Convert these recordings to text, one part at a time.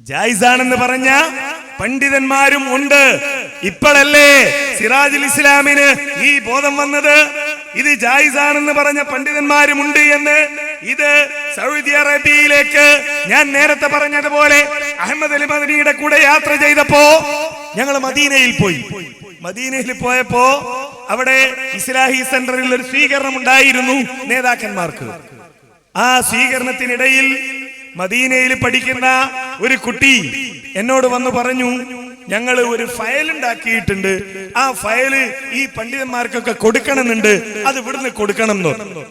ജായിസാണെന്ന് പറഞ്ഞ പണ്ഡിതന്മാരും ഉണ്ട്. ഇപ്പോഴല്ലേ സിറാജുൽ ഇസ്ലാമിന് ഈ ബോധം വന്നത്? ഇത് ജായിസാണെന്ന് പറഞ്ഞ പണ്ഡിതന്മാരും ഉണ്ട് എന്ന് ഇത് സൗദി അറേബ്യയിലേക്ക് ഞാൻ നേരത്തെ പറഞ്ഞതുപോലെ അഹമ്മദ് അലി മദനിയുടെ കൂടെ യാത്ര ചെയ്തപ്പോ ഞങ്ങൾ മദീനയിൽ പോയി. മദീനയിൽ പോയപ്പോ അവിടെ ഇസ്ലാഹി സെന്ററിൽ ഒരു സ്വീകരണം ഉണ്ടായിരുന്നു നേതാക്കന്മാർക്ക്. ആ സ്വീകരണത്തിനിടയിൽ മദീനയിൽ പഠിക്കുന്ന ഒരു കുട്ടി എന്നോട് വന്ന് പറഞ്ഞു ഞങ്ങൾ ഒരു ഫയൽ ഉണ്ടാക്കിയിട്ടുണ്ട്. ആ ഫയൽ ഈ പണ്ഡിതന്മാർക്കൊക്കെ കൊടുക്കണമെന്നുണ്ട്. അത് ഇവിടുന്ന് കൊടുക്കണം എന്ന്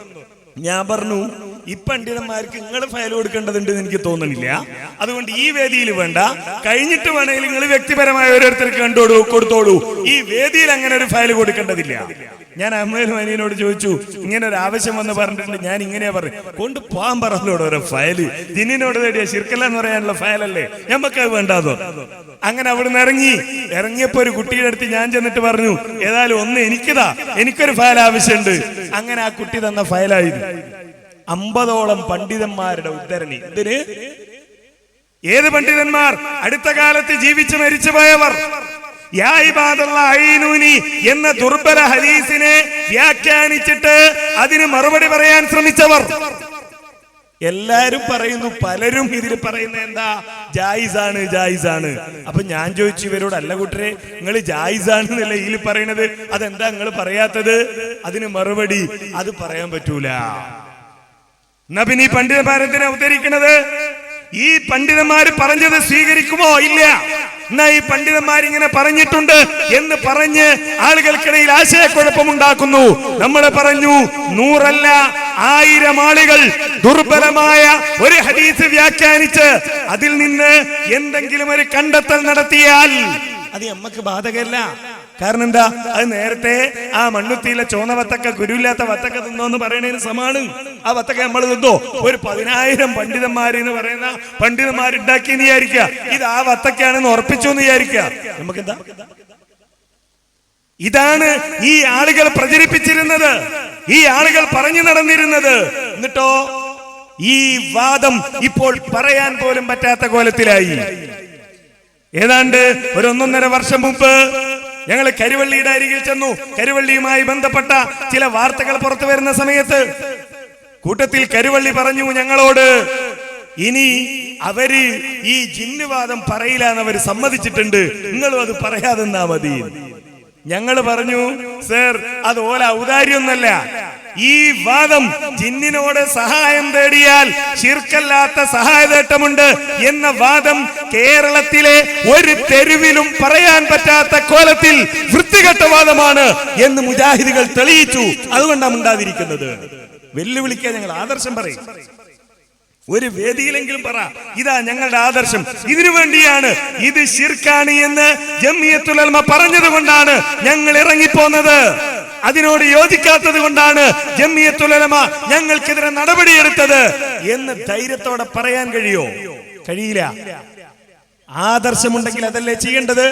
ഞാൻ പറഞ്ഞു ഈ പണ്ഡിതന്മാർക്ക് നിങ്ങൾ ഫയൽ കൊടുക്കേണ്ടതുണ്ട് എന്ന് എനിക്ക് തോന്നുന്നില്ല. അതുകൊണ്ട് ഈ വേദിയിൽ വേണ്ട. കഴിഞ്ഞിട്ട് വേണമെങ്കിൽ നിങ്ങൾ വ്യക്തിപരമായ ഓരോരുത്തർക്ക് കണ്ടോളൂ കൊടുത്തോളൂ. ഈ വേദിയിൽ അങ്ങനെ ഒരു ഫയൽ കൊടുക്കേണ്ടതില്ല. ഞാൻ അമ്മയിൽ മനിയനോട് ചോദിച്ചു ഇങ്ങനെ ഒരു ആവശ്യം വന്ന് പറഞ്ഞിട്ടുണ്ട് ഞാൻ ഇങ്ങനെയാ പറഞ്ഞു കൊണ്ട് പോകാൻ പറഞ്ഞോട് ഓരോ ഫയൽ. ദിനോട് തേടിയ ശിർക്കല്ല എന്ന് പറയാനുള്ള ഫയലല്ലേ? ഞമ്മക്ക് അത് വേണ്ടാതോ അങ്ങനെ അവിടുന്ന് ഇറങ്ങി. ഇറങ്ങിയപ്പോ ഒരു കുട്ടിയുടെ അടുത്ത് ഞാൻ ചെന്നിട്ട് പറഞ്ഞു ഏതായാലും ഒന്ന് എനിക്കിതാ. എനിക്കൊരു ഫയൽ ആവശ്യമുണ്ട്. അങ്ങനെ ആ കുട്ടി തന്ന ഫയലായിരുന്നു അമ്പതോളം പണ്ഡിതന്മാരുടെ ഉദ്ധരണി. ഇതിന് ഏത് പണ്ഡിതന്മാർ? അടുത്ത കാലത്ത് ജീവിച്ച് മരിച്ചു പോയവർ യാ ഇബാദുള്ള അയ്നൂനി എന്ന ദുർബല ഹദീസിനെ വ്യാഖ്യാനിച്ചിട്ട് അതിന് മറുപടി പറയാൻ ശ്രമിച്ചവർ. എല്ലാരും പറയുന്നു പലരും ഇതിൽ പറയുന്ന എന്താ? ജായിസാണ് ജായിസാണ്. അപ്പൊ ഞാൻ ചോദിച്ചു ഇവരോട് അല്ല കൂട്ടരെ നിങ്ങൾ ജായിസാണ് എന്നല്ലേ ഇതിൽ പറയണത് അതെന്താ നിങ്ങൾ പറയാത്തത്? അതിന് മറുപടി അത് പറയാൻ പറ്റൂല. നബിനി പണ്ഡിതന്മാരെന്തിനാ ഉദ്ധരിക്കണത് ഈ പണ്ഡിതന്മാര് പറഞ്ഞത് സ്വീകരിക്കുമോ? ഇല്ല. എന്നാ ഈ പണ്ഡിതന്മാരിങ്ങനെ പറഞ്ഞിട്ടുണ്ട് എന്ന് പറഞ്ഞ് ആളുകൾക്കിടയിൽ ആശയക്കുഴപ്പമുണ്ടാക്കുന്നു. നമ്മൾ പറഞ്ഞു നൂറല്ല ആയിരം ആളുകൾ ദുർബലമായ ഒരു ഹദീസ് വ്യാഖ്യാനിച്ച് അതിൽ നിന്ന് എന്തെങ്കിലും ഒരു കണ്ടെത്തൽ നടത്തിയാൽ അത് നമ്മക്ക് ബാധകല്ല കാരണം എന്താ? അത് നേരത്തെ ആ മണ്ണുത്തിയിലെ ചോന്ന വത്തക്ക ഗുരുവില്ലാത്ത വത്തക്ക തിന്നോന്ന് പറയണതിന് സമാണ്. ആ വത്തക്ക നമ്മൾ തിന്നോ? ഒരു പതിനായിരം പണ്ഡിതന്മാര് എന്ന് പറയുന്ന പണ്ഡിതന്മാരുണ്ടാക്കി എന്ന് വിചാരിക്കുക. ഇത് ആ വത്തക്കാണെന്ന് ഉറപ്പിച്ചു എന്ന് വിചാരിക്കുക. നമുക്കെന്താ? ഇതാണ് ഈ ആളുകൾ പ്രചരിപ്പിച്ചിരുന്നത്. ഈ ആളുകൾ പറഞ്ഞു നടന്നിരുന്നത്. എന്നിട്ടോ ഈ വാദം ഇപ്പോൾ പറയാൻ പോലും പറ്റാത്ത കോലത്തിലായി. ഏതാണ്ട് ഒരു ഒന്നൊന്നര വർഷം മുമ്പ് ഞങ്ങൾ കരുവള്ളിയുടെ അരികിൽ ചെന്നു. കരുവള്ളിയുമായി ബന്ധപ്പെട്ട ചില വാർത്തകൾ പുറത്തു വരുന്ന സമയത്ത് കൂട്ടത്തിൽ കരുവള്ളി പറഞ്ഞു ഞങ്ങളോട് ഇനി അവർ ഈ ജിന്നുവാദം പറയില്ല എന്ന് അവർ സമ്മതിച്ചിട്ടുണ്ട്. നിങ്ങളും അത് പറയാതെന്നാ മതി. ഞങ്ങൾ പറഞ്ഞു സർ അത് ഓല ഔദാര്യൊന്നല്ല ഈ വാദം ജിന്നിനോട് സഹായം തേടിയാൽ ശിർക്കല്ലാത്ത സഹായതേട്ടമുണ്ട് എന്ന വാദം കേരളത്തിലെ ഒരു തെരുവിലും പറയാൻ പറ്റാത്ത കോലത്തിൽ വൃത്തികെട്ട വാദമാണ് എന്ന് മുജാഹിദികൾ തെളിയിച്ചു. അതുകൊണ്ടാണ് ഉണ്ടാതിരിക്കുന്നത് വെല്ലുവിളിക്കാൻ ഞങ്ങൾ ആദർശം പറയും. ഒരു വേദിയിലെങ്കിലും പറ. ഇതാ ഞങ്ങളുടെ ആദർശം. ഇതിനു വേണ്ടിയാണ് ഇത് ശിർക്കാണ് എന്ന് ജമിയത്തുലൽമ പറഞ്ഞത് കൊണ്ടാണ് ഞങ്ങൾ ഇറങ്ങിപ്പോന്നത്. അതിനോട് യോജിക്കാത്തത് കൊണ്ടാണ് ജമ്മിയത്തുലമ ഞങ്ങൾക്കെതിരെ നടപടിയെടുത്തത് എന്ന് ധൈര്യത്തോടെ പറയാൻ കഴിയോ? കഴിയില്ല. ആദർശമുണ്ടെങ്കിൽ അതല്ലേ ചെയ്യേണ്ടത്?